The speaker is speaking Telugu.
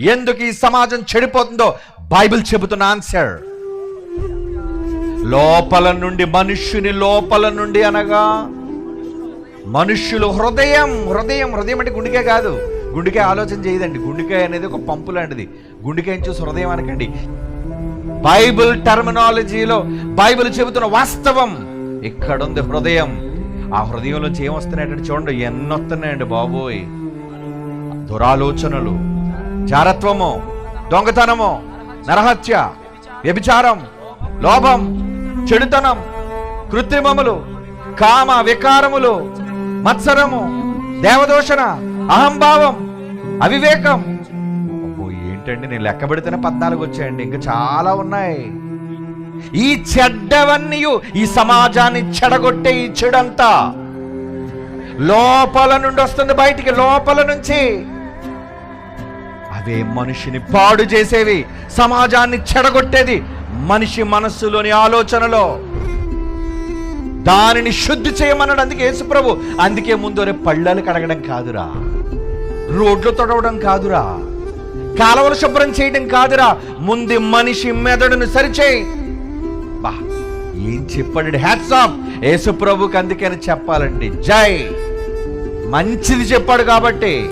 ఎందుకు ఈ సమాజం చెడిపోతుందో బైబిల్ చెబుతున్న ఆన్సర్. లోపల నుండి మనుష్యుని లోపల నుండి అనగా మనుష్యులు హృదయం హృదయం హృదయం అంటే గుండెకే కాదు. గుండికే ఆలోచన చేయదండి. గుండెకాయ అనేది ఒక పంపు లాంటిది. గుండెకాయని చూసి హృదయం అనకండి. బైబిల్ టర్మినాలజీలో బైబిల్ చెబుతున్న వాస్తవం ఇక్కడుంది హృదయం. ఆ హృదయంలోంచి ఏమొస్తున్నాయంటే చూడండి ఎన్నొస్తున్నాయండి బాబోయ్. దురాలోచనలు. జారత్వము దొంగతనము నరహత్య వ్యభిచారం లోభం చెడుతనం కృత్రిమములు కామ వికారములు మత్సరము దేవదోషణ అహంభావం అవివేకం. ఏంటండి నేను లెక్క పెడితేనే పద్నాలుగు వచ్చాయండి ఇంకా చాలా ఉన్నాయి. ఈ చెడ్డవన్నీ ఈ సమాజాన్ని చెడగొట్టే ఈ చెడంతా. లోపల నుండి వస్తుంది బయటికి లోపల నుంచి. అవే మనిషిని పాడు చేసేవి. సమాజాన్ని చెడగొట్టేది మనిషి మనస్సులోని ఆలోచనలో. దానిని శుద్ధి చేయమన్నాడు అందుకే యేసుప్రభు. అందుకే ముందు రే పళ్ళలు కడగడం కాదురా. రోడ్లు తొడవడం కాదురా. కాలువలు శుభ్రం చేయడం కాదురా. ముందు మనిషి మెదడును సరిచేయి. బా ఏం చెప్పాడు? Hats off. యేసుప్రభుకి అందుకని చెప్పాలండి. జై. మంచిది చెప్పాడు కాబట్టి